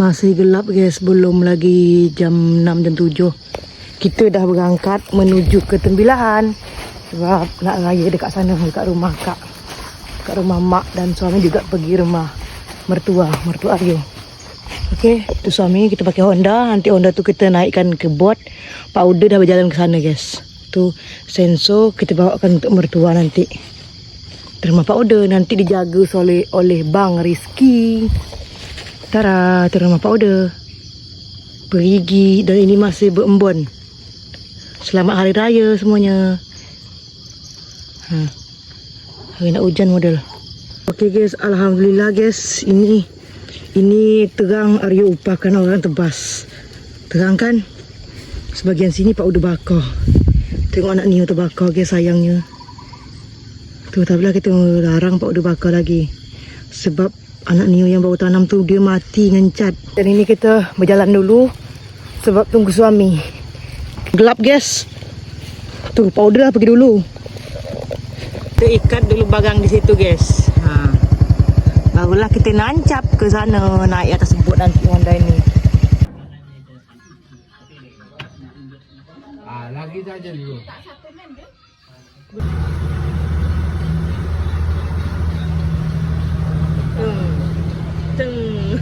Masih gelap guys, belum lagi jam 6 jam 7. Kita dah berangkat menuju ke Tembilahan. Sebab nak raya dekat sana dekat rumah kak. Dekat rumah mak dan suami juga pergi rumah mertua, mertua Aryo. Okey, tu suami kita pakai Honda. Nanti Honda tu kita naikkan ke bot. Pak Uda dah berjalan ke sana guys. Tu sensor kita bawakan untuk mertua nanti. Terima Pak Uda nanti dijaga oleh oleh Bang Rizky. Tara, terima Uda. Perigi dan ini masih berembun. Selamat Hari Raya semuanya. Ha. Hari nak hujan model. Okey guys, alhamdulillah guys, ini ini terang Aryo upahkan orang tebas. Terang kan? Sebagian sini Pak Uda bakar. Tengok anak Nio terbakar guys sayangnya. Tu tak boleh kita larang Pak Uda bakar lagi. Sebab anak Nio yang baru tanam tu dia mati dengan cat. Dan ini kita berjalan dulu sebab tunggu suami. Gelap guys. Tu Uda lah pergi dulu. Kita ikat dulu bagang di situ guys. Ha. Barulah kita nancap ke sana naik atas bot nanti Honda ini. Ah, lagi saja dulu.